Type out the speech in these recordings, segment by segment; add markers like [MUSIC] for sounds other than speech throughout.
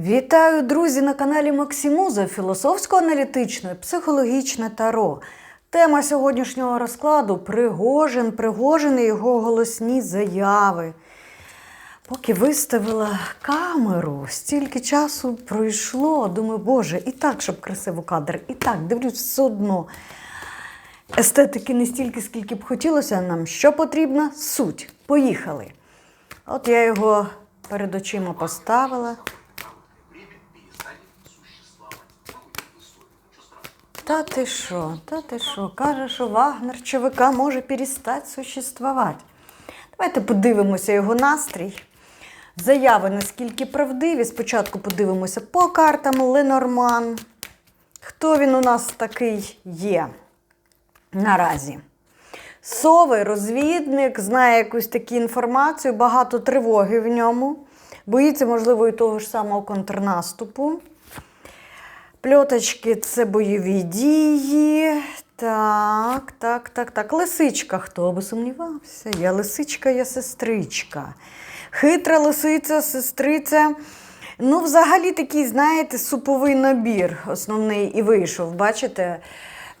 Вітаю, друзі, на каналі Максимуза філософсько-аналітичне, психологічне таро. Тема сьогоднішнього розкладу Пригожин, Пригожин і його голосні заяви. Поки виставила камеру, стільки часу пройшло. Думаю, Боже, і так, щоб красиво кадр, і так, дивлюсь, все одно. Естетики не стільки, скільки б хотілося нам. Що потрібно? Суть. Поїхали. От я його перед очима поставила. Та ти що, та ти що? Каже, що Вагнер ЧВК може перестати существувати. Давайте подивимося його настрій. Заяви наскільки правдиві. Спочатку подивимося по картам Ленорман. Хто він у нас такий є наразі? Совий розвідник, знає якусь таку інформацію, багато тривоги в ньому. Боїться, можливо, і того ж самого контрнаступу. Пльоточки це бойові дії. Так, так, так, так. Лисичка, хто би сумнівався? Я лисичка, я сестричка. Хитра лисиця, сестриця. Ну, взагалі такий, знаєте, суповий набір основний і вийшов. Бачите?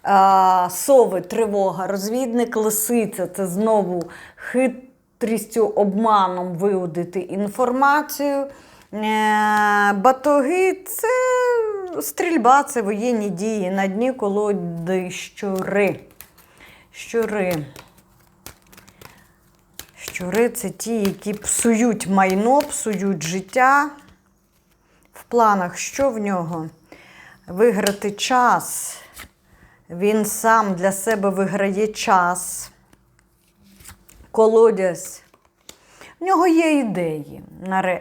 А, сови, тривога, розвідник, лисиця. Це знову хитрістю, обманом виудити інформацію. Е, Батоги це стрільба, це воєнні дії. На дні колоди щури. Щури. Щури це ті, які псують майно, псують життя. В планах що в нього? Виграти час. Він сам для себе виграє час. Колодязь. В нього є ідеї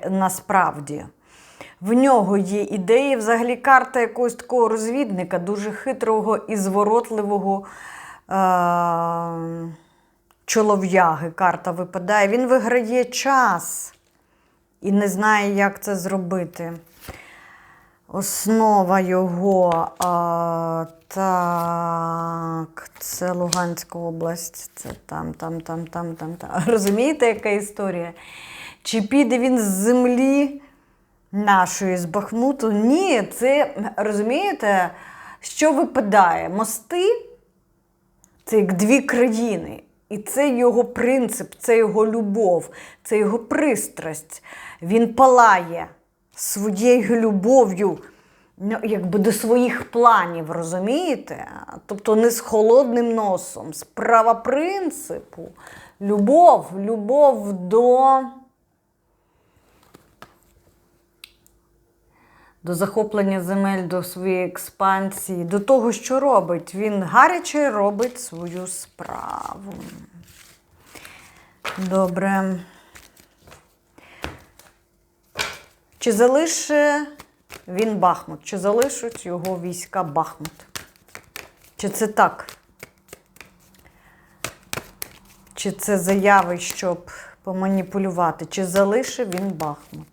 насправді. В нього є ідеї, взагалі карта якогось такого розвідника, дуже хитрого і зворотливого е- чолов'яги. Карта випадає. Він виграє час і не знає, як це зробити. Основа його. А, так, це Луганська область. Це там, там, там, там, там, там. [LAUGHS] Розумієте, яка історія? Чи піде він з землі нашої, з Бахмуту? Ні, це розумієте, що випадає? Мости це як дві країни. І це його принцип, це його любов, це його пристрасть. Він палає своєю любов'ю ну, якби до своїх планів, розумієте? Тобто не з холодним носом, справа принципу. Любов, любов до. До захоплення земель, до своєї експансії, до того, що робить. Він гаряче робить свою справу. Добре. Чи залише він Бахмут? Чи залишить його війська Бахмут? Чи це так? Чи це заяви, щоб поманіпулювати? Чи залишив він Бахмут?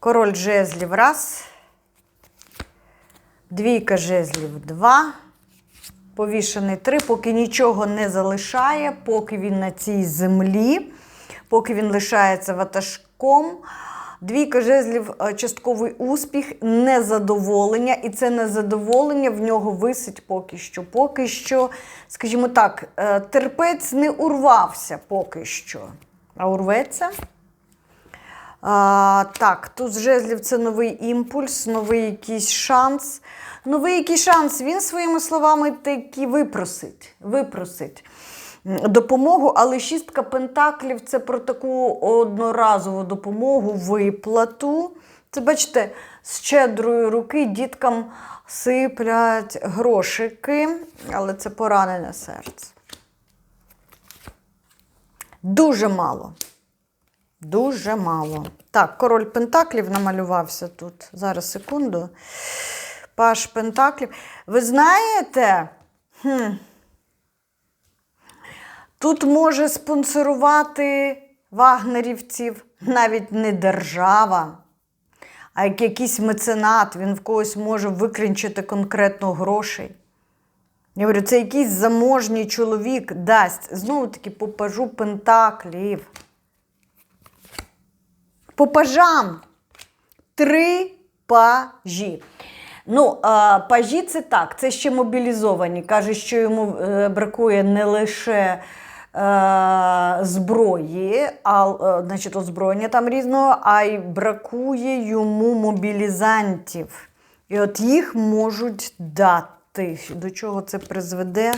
Король жезлів раз. Двійка жезлів два. Повішений три, поки нічого не залишає, поки він на цій землі, поки він лишається ватажком. Двійка жезлів е, частковий успіх, незадоволення. І це незадоволення в нього висить поки що. Поки що, скажімо так, е, терпець не урвався поки що. А урветься? А, так, тут жезлів це новий імпульс, новий якийсь шанс. Новий якийсь шанс. Він своїми словами таки випросить. випросить допомогу, але шістка пентаклів це про таку одноразову допомогу, виплату. Це, бачите, з щедрої руки діткам сиплять грошики, але це поранене серце. Дуже мало. Дуже мало. Так, король Пентаклів намалювався тут. Зараз секунду. Паш Пентаклів. Ви знаєте, хм, тут може спонсорувати вагнерівців навіть не держава, а як якийсь меценат. Він в когось може викрінчити конкретно грошей. Я говорю, це якийсь заможній чоловік дасть. Знову таки, попажу Пентаклів. По пажам. три пажі. Ну, пажі це так, це ще мобілізовані. Каже, що йому е, бракує не лише зброї, а, е, значить, озброєння там різного, а й бракує йому мобілізантів. І от їх можуть дати. До чого це призведе?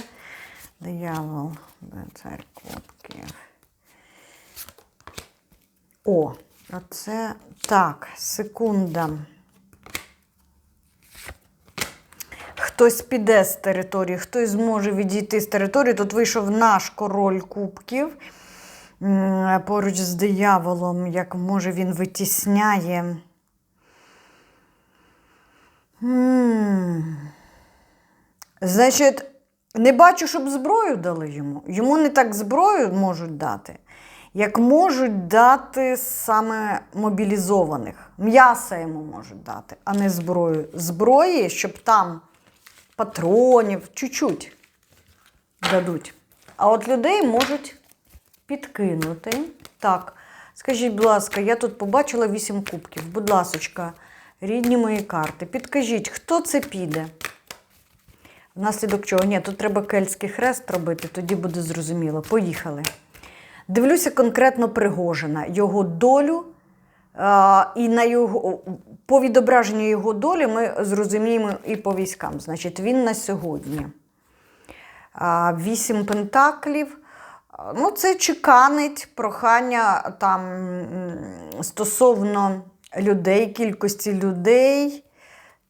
Диявол, цар кубків. О, оце так, секунда. Хтось піде з території, хтось зможе відійти з території. Тут вийшов наш король кубків поруч з дияволом, як може він витісняє. Значить, не бачу, щоб зброю дали йому. Йому не так зброю можуть дати, як можуть дати саме мобілізованих. М'яса йому можуть дати, а не зброю. Зброї, щоб там патронів чуть-чуть дадуть. А от людей можуть підкинути. Так, скажіть, будь ласка, я тут побачила вісім кубків. Будь ласочка, рідні мої карти. Підкажіть, хто це піде? Внаслідок чого? Ні, тут треба кельтський хрест робити, тоді буде зрозуміло. Поїхали. Дивлюся конкретно Пригожина, його долю. І на його, по відображенню його долі ми зрозуміємо і по військам. Значить, він на сьогодні. Вісім пентаклів. Ну, це чеканить прохання там стосовно людей, кількості людей.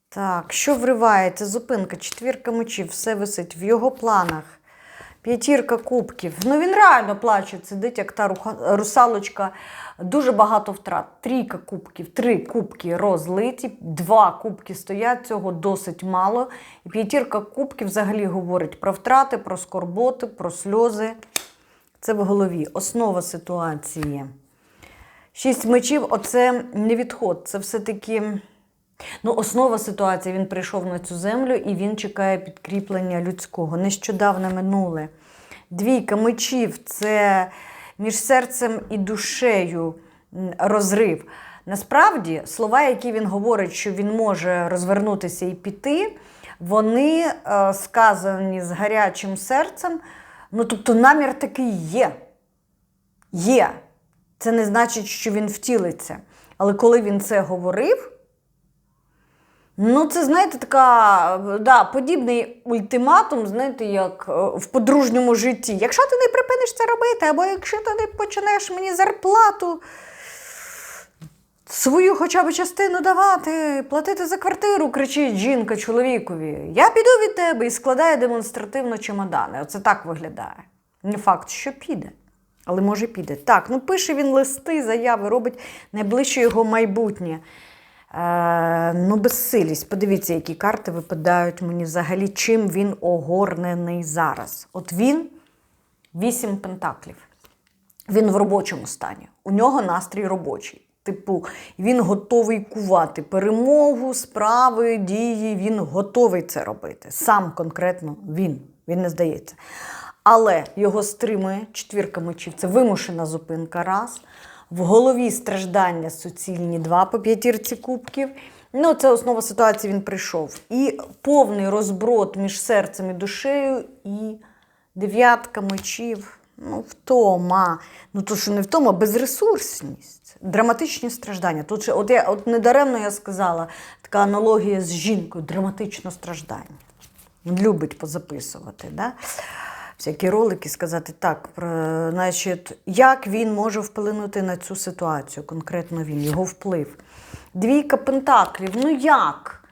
Так, що вривається? Зупинка, четвірка мечів, все висить в його планах. П'ятірка кубків. Ну він реально плаче, сидить, як та русалочка. Дуже багато втрат. Трійка кубків, три кубки розлиті, два кубки стоять, цього досить мало. І п'ятірка кубків взагалі говорить про втрати, про скорботи, про сльози. Це в голові. Основа ситуації. Шість мечів оце не відход. Це все-таки. Ну, основа ситуації він прийшов на цю землю і він чекає підкріплення людського. Нещодавно минуле. Двійка мечів це між серцем і душею розрив. Насправді, слова, які він говорить, що він може розвернутися і піти, вони е, сказані з гарячим серцем. Ну, тобто, намір такий є. Є. Це не значить, що він втілиться. Але коли він це говорив, Ну, це, знаєте, така да, подібний ультиматум, знаєте, як е, в подружньому житті. Якщо ти не припиниш це робити, або якщо ти не почнеш мені зарплату свою хоча б частину давати, платити за квартиру, кричить жінка чоловікові. Я піду від тебе і складає демонстративно чемодани. Оце так виглядає. Не факт, що піде. Але може піде. Так, ну пише він листи, заяви, робить найближче його майбутнє. Е, ну, безсилість. Подивіться, які карти випадають мені взагалі, чим він огорнений зараз. От він вісім пентаклів. Він в робочому стані. У нього настрій робочий. Типу, він готовий кувати перемогу, справи, дії. Він готовий це робити. Сам конкретно він. Він не здається. Але його стримує четвірка мечів. Це вимушена зупинка. Раз. В голові страждання суцільні два по п'ятірці кубків. Ну, це основа ситуації, він прийшов. І повний розброд між серцем і душею, і дев'ятка мечів. Ну, втома. Ну, то що не втома, безресурсність, драматичні страждання. Тут от я от недаремно я сказала, така аналогія з жінкою, драматичне страждання. Він любить позаписувати. Да? Всякі ролики сказати так, про, значить, як він може вплинути на цю ситуацію, конкретно він, його вплив. Двійка пентаклів, ну як?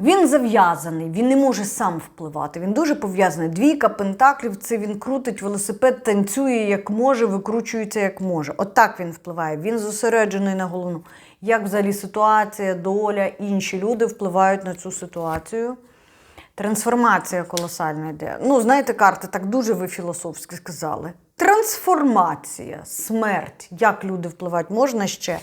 Він зав'язаний, він не може сам впливати. Він дуже пов'язаний. Двійка пентаклів це він крутить велосипед, танцює як може, викручується як може. Отак він впливає. Він зосереджений на головну. Як взагалі ситуація, доля, інші люди впливають на цю ситуацію. Трансформація колосальна йде. Ну, знаєте, карти так дуже ви філософськи сказали. Трансформація, смерть, як люди впливають, можна ще.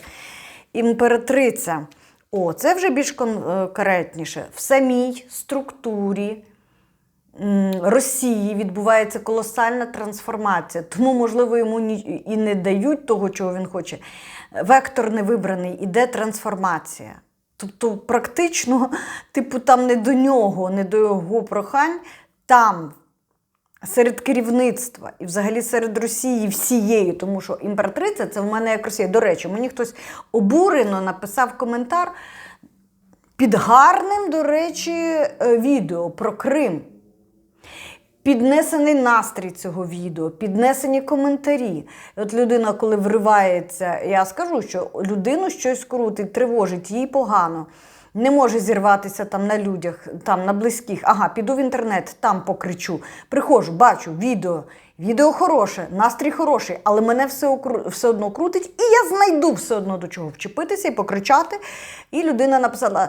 Імператриця. О, це вже більш конкретніше. В самій структурі Росії відбувається колосальна трансформація, тому, можливо, йому і не дають того, чого він хоче. Вектор не вибраний, іде трансформація. Тобто, практично, типу, там не до нього, не до його прохань, там серед керівництва і взагалі серед Росії всієї, тому що імператриця це в мене як Росія. До речі, мені хтось обурено написав коментар під гарним, до речі, е, відео про Крим. Піднесений настрій цього відео, піднесені коментарі. От людина, коли вривається, я скажу, що людину щось крутить, тривожить, їй погано. Не може зірватися там на людях, там на близьких. Ага, піду в інтернет, там покричу. Приходжу, бачу відео. Відео хороше, настрій хороший, але мене все, окру- все одно крутить, і я знайду все одно до чого вчепитися і покричати. І людина написала: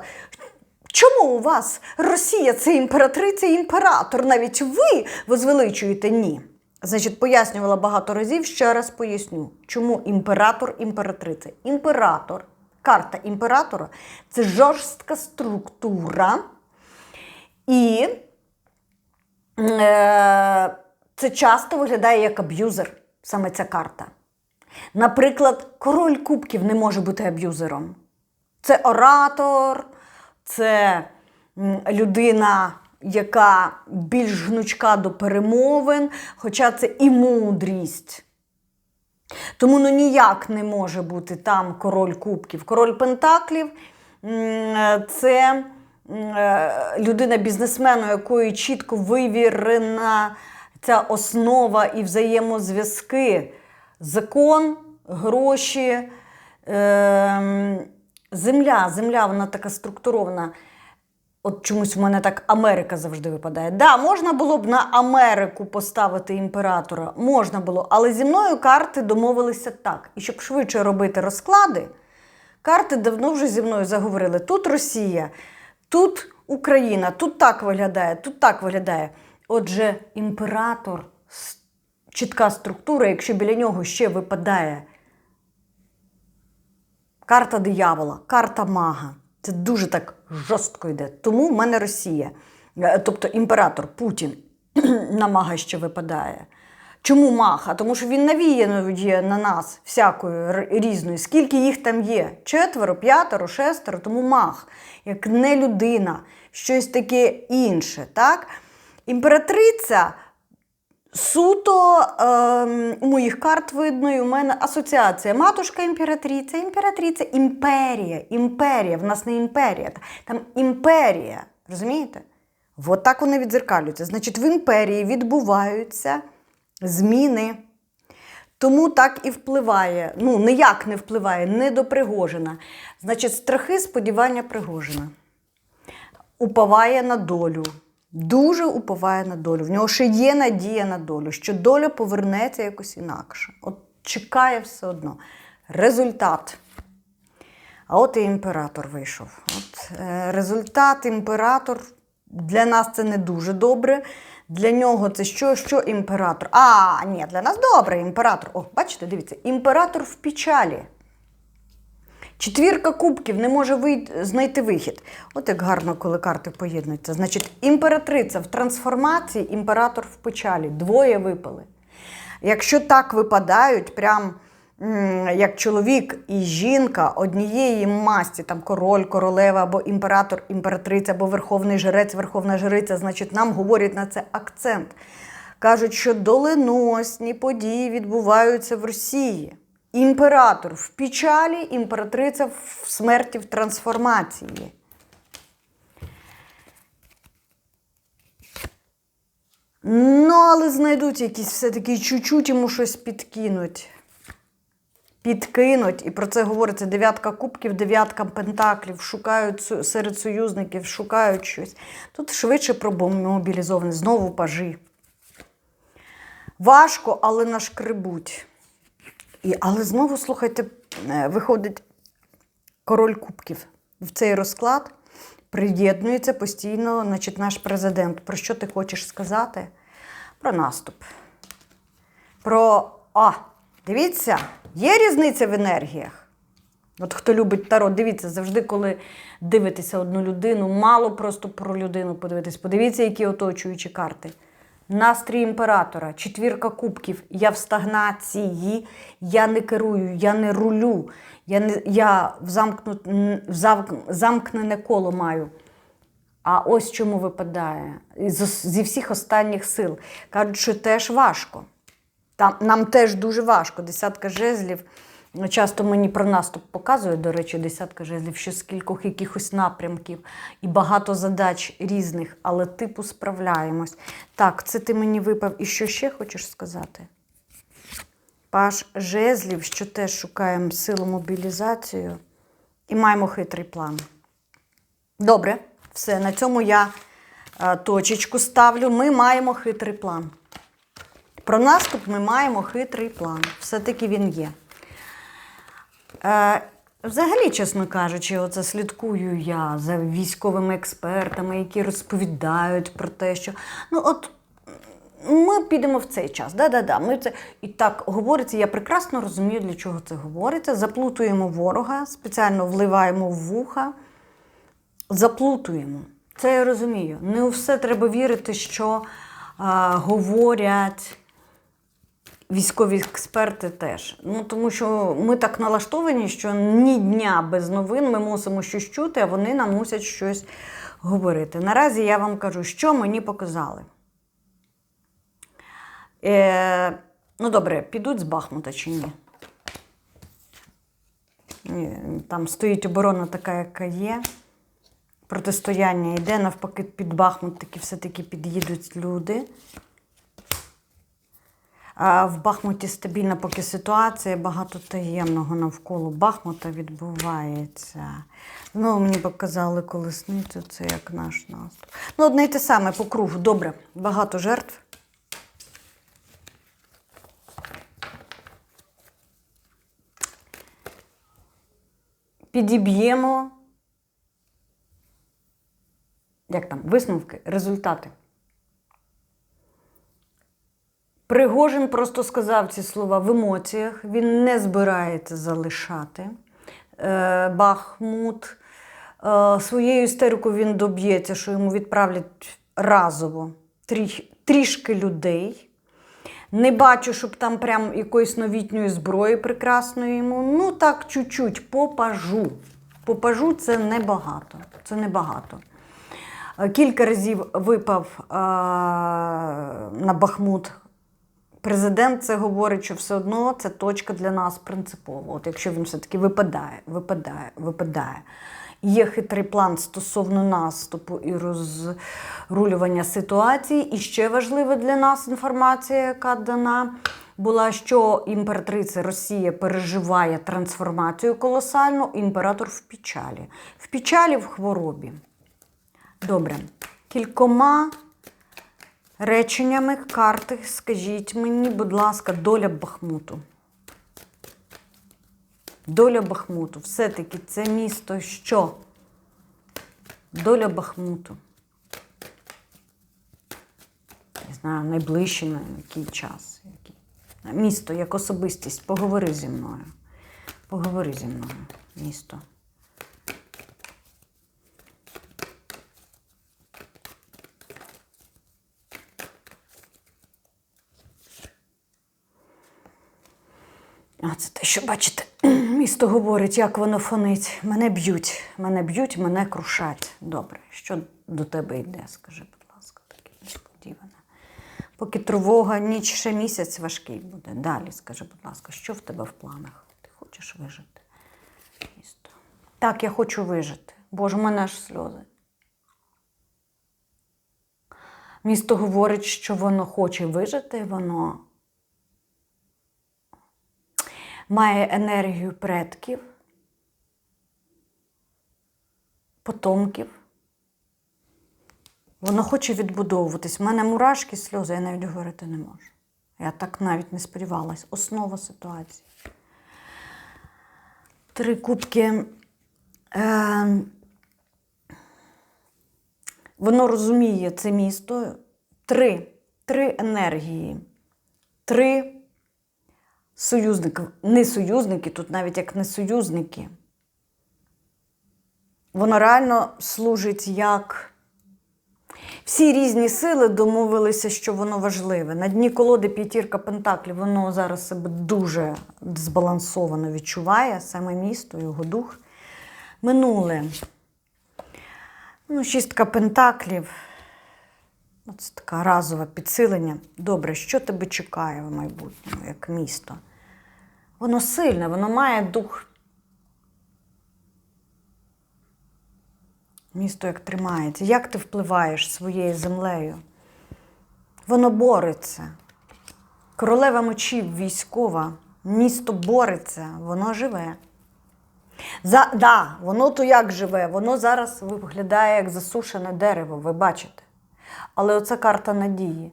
Чому у вас Росія це імператриця і імператор? Навіть ви возвеличуєте ні. Значить, пояснювала багато разів, ще раз поясню, чому імператор імператриця. Імператор, карта імператора це жорстка структура. І е, це часто виглядає як аб'юзер, саме ця карта. Наприклад, король кубків не може бути аб'юзером. Це оратор, це людина, яка більш гнучка до перемовин, хоча це і мудрість. Тому ну ніяк не може бути там король кубків. Король Пентаклів це е, людина бізнесмену, якої чітко вивірена ця основа і взаємозв'язки. Закон, гроші, ем, земля. Земля вона така структурована. От чомусь в мене так Америка завжди випадає. Да, можна було б на Америку поставити імператора, можна було, але зі мною карти домовилися так. І щоб швидше робити розклади, карти давно вже зі мною заговорили: тут Росія, тут Україна, тут так виглядає, тут так виглядає. Отже, імператор, чітка структура, якщо біля нього ще випадає карта диявола, карта мага. Це дуже так жорстко йде. Тому в мене Росія, Е, тобто імператор Путін [CLEARS THROAT] на мага ще випадає. Чому маг? Тому що він навіяно на нас всякої р- різної. Скільки їх там є? Четверо, п'ятеро, шестеро, тому маг, як не людина, щось таке інше. Так? Імператриця Суто ем, у моїх карт видно, і у мене асоціація. Матушка імператриця, імператриця, імперія, імперія. В нас не імперія, там імперія. Розумієте? От так вони відзеркалюються. Значить, в імперії відбуваються зміни. Тому так і впливає. Ну, ніяк не впливає, не до Пригожина. Значить, страхи, сподівання Пригожина уповає на долю. Дуже уповає на долю. В нього ще є надія на долю, що доля повернеться якось інакше. От чекає все одно. Результат. А от і імператор вийшов. От, е, результат імператор для нас це не дуже добре. Для нього це що, що імператор? А, ні, для нас добре імператор. О, бачите, дивіться, імператор в печалі. Четвірка кубків не може вийти, знайти вихід. От як гарно, коли карти поєднуються. Значить, імператриця в трансформації, імператор в печалі. Двоє випали. Якщо так випадають, прям як чоловік і жінка однієї масті, там король, королева або імператор, імператриця, або верховний жрець, верховна жриця, значить, нам говорять на це акцент. Кажуть, що доленосні події відбуваються в Росії. Імператор в печалі, імператриця в смерті в трансформації. Ну, але знайдуть якісь все-таки чуть-чуть йому щось підкинуть. Підкинуть, і про це говориться дев'ятка кубків, дев'ятка пентаклів, шукають серед союзників, шукають щось. Тут швидше промобілізовані, знову пажі. Важко, але нашкребуть. І, але знову, слухайте, е, виходить король кубків. В цей розклад приєднується постійно значить, наш президент. Про що ти хочеш сказати? Про наступ. Про. А, дивіться, є різниця в енергіях. От хто любить таро, дивіться, завжди, коли дивитеся одну людину, мало просто про людину подивитись. Подивіться, які оточуючі карти. Настрій імператора, четвірка кубків. Я в стагнації, я не керую, я не рулю, я, не, я в, замкну, замк- замкнене коло маю. А ось чому випадає зі всіх останніх сил. Кажуть, що теж важко. Там, нам теж дуже важко. Десятка жезлів. Часто мені про наступ показує, до речі, десятка жезлів, що з кількох якихось напрямків і багато задач різних, але типу справляємось. Так, це ти мені випав. І що ще хочеш сказати? Паш жезлів, що теж шукаємо силу мобілізацію і маємо хитрий план. Добре, все, на цьому я е, точечку ставлю. Ми маємо хитрий план. Про наступ ми маємо хитрий план. Все-таки він є. Е, взагалі, чесно кажучи, оце слідкую я за військовими експертами, які розповідають про те, що ну от. Ми підемо в цей час. Да-да-да. Ми це і так говориться. Я прекрасно розумію, для чого це говориться. Заплутуємо ворога, спеціально вливаємо в вуха заплутуємо. Це я розумію. Не у все треба вірити, що а, говорять військові експерти теж. Ну, тому що ми так налаштовані, що ні дня без новин ми мусимо щось чути, а вони нам мусять щось говорити. Наразі я вам кажу, що мені показали. Е, ну, добре, підуть з Бахмута чи ні? Там стоїть оборона така, яка є протистояння йде, навпаки, під Бахмут таки все-таки під'їдуть люди. В Бахмуті стабільна поки ситуація, багато таємного навколо Бахмута відбувається. Ну, мені показали колесницю, це як наш наступ. Ну, одне й те саме по кругу. Добре, багато жертв. Підіб'ємо як там, висновки, результати. Пригожин просто сказав ці слова в емоціях, він не збирається залишати е, Бахмут. Е, своєю істерикою він доб'ється, що йому відправлять разово трі, трішки людей. Не бачу, щоб там прям якоїсь новітньої зброї прекрасної йому. Ну так, чуть-чуть, по пажу. По пажу це небагато. Це небагато. Е, Кілька разів випав е, на Бахмут президент. Це говорить, що все одно це точка для нас принципова. От якщо він все-таки випадає, випадає, випадає. Є хитрий план стосовно наступу і розрулювання ситуації. І ще важлива для нас інформація, яка дана була, що імператриця Росія переживає трансформацію колосальну, імператор в печалі. В печалі в хворобі. Добре. Кількома реченнями карти скажіть мені, будь ласка, доля Бахмуту. Доля Бахмуту. Все-таки це місто що? Доля Бахмуту. Не знаю, найближчий на який час. Місто як особистість. Поговори зі мною. Поговори зі мною, місто. А це те, що бачите, [CLEARS THROAT] місто говорить, як воно фонить. Мене б'ють, мене б'ють, мене крушать. Добре, що до тебе йде, скажи, будь ласка, таке несподіване. Поки тривога, ніч ще місяць важкий буде. Далі, скажи, будь ласка, що в тебе в планах? Ти хочеш вижити? Місто. Так, я хочу вижити. Боже, мене аж сльози. Місто говорить, що воно хоче вижити, воно має енергію предків, потомків. Воно хоче відбудовуватись. У мене мурашки, сльози, я навіть говорити не можу. Я так навіть не сподівалась. Основа ситуації. Три кубки. Е, воно розуміє це місто. Три. Три енергії. Три союзники. Не союзники, тут навіть як не союзники. воно реально служить як. Всі різні сили домовилися, що воно важливе. На дні колоди п'ятірка пентаклів, воно зараз себе дуже збалансовано відчуває, саме місто, його дух. Минуле. Ну, шістка пентаклів. Це таке разове підсилення. Добре, що тебе чекає в майбутньому, як місто? Воно сильне, воно має дух. Місто як тримається. Як ти впливаєш своєю землею? Воно бореться. Королева мечів військова. Місто бореться, воно живе. За, да, воно то як живе, воно зараз виглядає як засушене дерево, ви бачите. Але оце карта надії.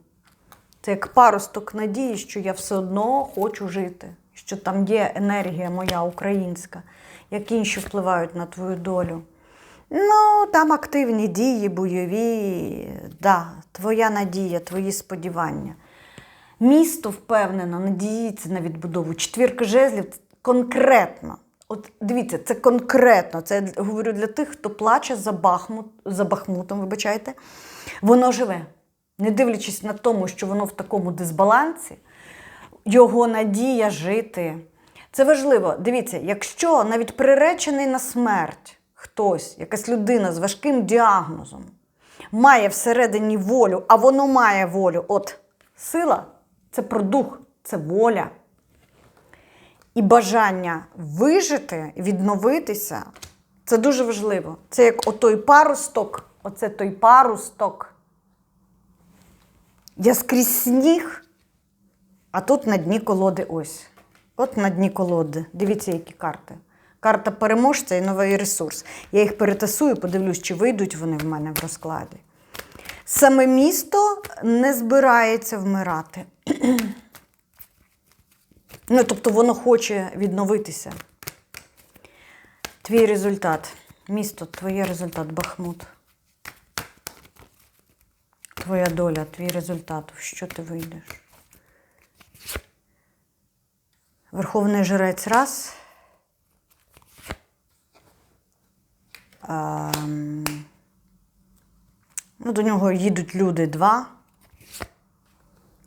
Це як паросток надії, що я все одно хочу жити, що там є енергія моя українська, як інші впливають на твою долю. Ну, там активні дії, бойові, да, твоя надія, твої сподівання. Місто впевнено надіється на відбудову. Четвірка жезлів конкретно. От дивіться, це конкретно. Це я говорю для тих, хто плаче за, Бахмут, за Бахмутом, вибачайте. Воно живе. Не дивлячись на тому, що воно в такому дисбалансі, його надія жити. Це важливо. Дивіться, якщо навіть приречений на смерть хтось, якась людина з важким діагнозом, має всередині волю, а воно має волю. От сила це про дух, це воля. І бажання вижити, відновитися це дуже важливо. Це як отой парусток, оце той парусток. Я скрізь сніг, а тут на дні колоди ось. От на дні колоди. Дивіться, які карти. Карта переможця і новий ресурс. Я їх перетасую, подивлюсь, чи вийдуть вони в мене в розкладі. Саме місто не збирається вмирати. [CLEARS THROAT] Ну, тобто воно хоче відновитися. Твій результат. Місто, твоє результат, Бахмут. Твоя доля, твій результат. В що ти вийдеш? Верховний жрець раз. Ем, ну, до нього їдуть люди два.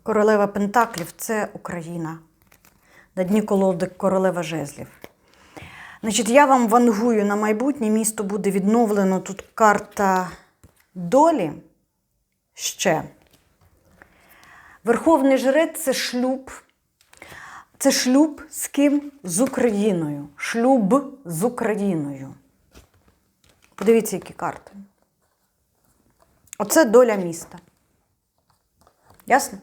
Королева Пентаклів це Україна. На дні колоди королева жезлів. Значить, я вам вангую на майбутнє, місто буде відновлено. Тут карта долі ще. Верховний жрець це шлюб. Це шлюб з ким? З Україною. Шлюб з Україною. Подивіться, які карти. Оце доля міста. Ясно?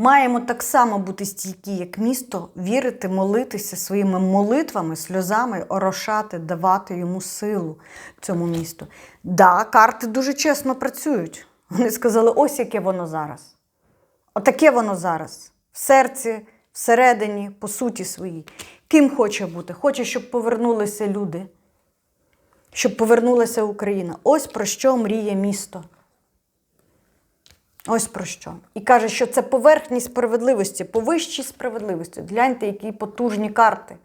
Маємо так само бути стійкі, як місто, вірити, молитися своїми молитвами, сльозами, орошати, давати йому силу цьому місту. Да, карти дуже чесно працюють. Вони сказали, ось яке воно зараз. Отаке воно зараз. В серці, всередині, по суті своїй. Ким хоче бути? Хоче, щоб повернулися люди, щоб повернулася Україна. Ось про що мріє місто. Ось про що. І каже, що це поверхність справедливості, по вищій справедливості. Гляньте, які потужні карти.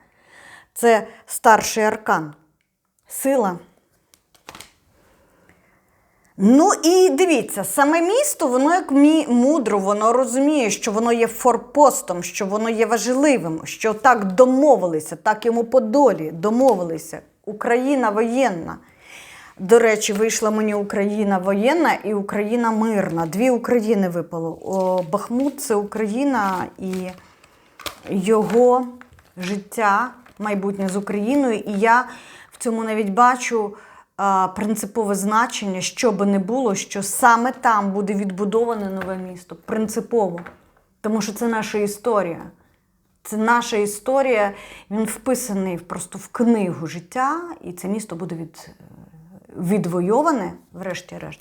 Це старший аркан. Сила. Ну і дивіться, саме місто, воно як мудро, воно розуміє, що воно є форпостом, що воно є важливим, що так домовилися, так йому по долі домовилися. Україна воєнна. До речі, вийшла мені Україна воєнна і Україна мирна. Дві України випало. О, Бахмут це Україна і його життя майбутнє з Україною. І я в цьому навіть бачу принципове значення, що би не було, що саме там буде відбудоване нове місто. Принципово. Тому що це наша історія. Це наша історія. Він вписаний просто в книгу життя, і це місто буде від, відвойоване, врешті-решт.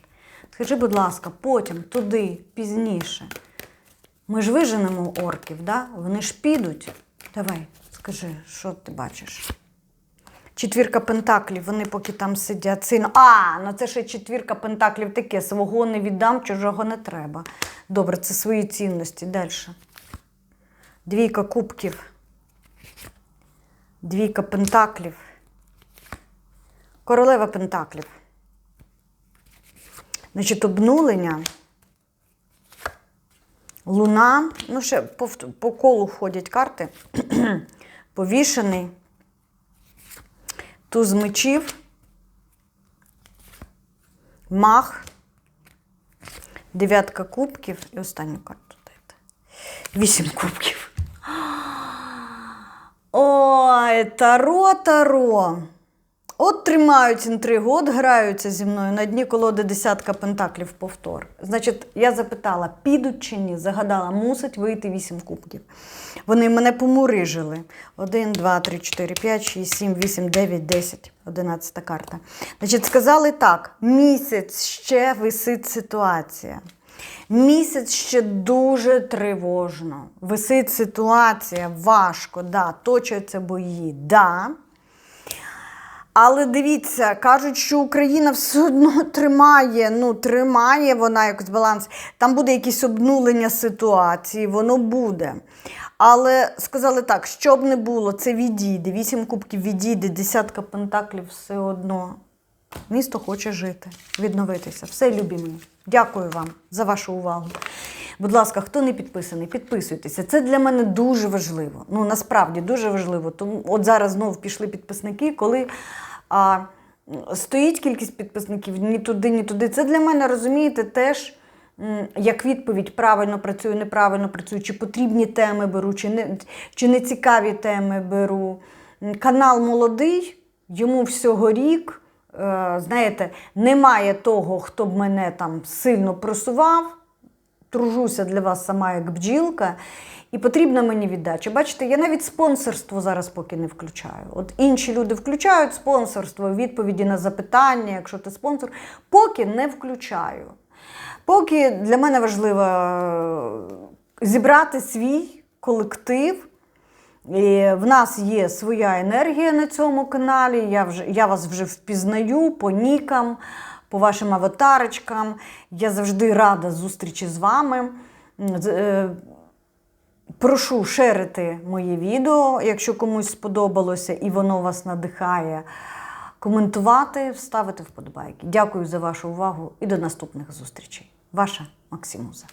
Скажи, будь ласка, потім, туди, пізніше. Ми ж виженемо орків, да? вони ж підуть. Давай, скажи, що ти бачиш? Четвірка пентаклів, вони поки там сидять. Син... А, ну це ще четвірка пентаклів таке. Свого не віддам, чужого не треба. Добре, це свої цінності. Далі. Двійка кубків. Двійка пентаклів. Королева Пентаклів. Значить, обнулення. Луна. Ну, ще по, по колу входять карти. [CLEARS THROAT] Повішений. Туз мечів. Мах. Дев'ятка кубків. І останню карту дайте. Вісім кубків. [GASPS] Ой, таро, таро. От тримають інтригу, от граються зі мною на дні колоди десятка пентаклів повтор. Значить, я запитала, підуть чи ні? Загадала, мусить вийти вісім кубків. Вони мене помурижили. Один, два, три, чотири, п'ять, шість, сім, вісім, дев'ять, десять. Одинадцята карта. Значить, сказали так: місяць ще висить ситуація. Місяць ще дуже тривожно. Висить ситуація, важко, да, точаться бої, да. Але дивіться, кажуть, що Україна все одно тримає, ну, тримає вона якось баланс. Там буде якесь обнулення ситуації, воно буде. Але сказали так, що б не було, це відійде. Вісім кубків відійде, десятка пентаклів все одно. Місто хоче жити, відновитися. Все, любі мої. Дякую вам за вашу увагу. Будь ласка, хто не підписаний, підписуйтеся. Це для мене дуже важливо. Ну насправді дуже важливо. Тому от зараз знову пішли підписники, коли а, стоїть кількість підписників ні туди, ні туди. Це для мене розумієте теж. Як відповідь правильно працюю, неправильно працюю, чи потрібні теми беру, чи не, чи не цікаві теми беру. Канал молодий, йому всього рік. Е, Знаєте, немає того, хто б мене там сильно просував тружуся для вас сама як бджілка, і потрібна мені віддача. Бачите, я навіть спонсорство зараз поки не включаю. От інші люди включають спонсорство, відповіді на запитання, якщо ти спонсор, поки не включаю. Поки для мене важливо е, зібрати свій колектив. І в нас є своя енергія на цьому каналі. Я, вже, я вас вже впізнаю по нікам, по вашим аватарочкам. Я завжди рада зустрічі з вами. Е, Прошу шерити моє відео, якщо комусь сподобалося і воно вас надихає. Коментувати, ставити вподобайки. Дякую за вашу увагу і до наступних зустрічей. Ваша Максимуза.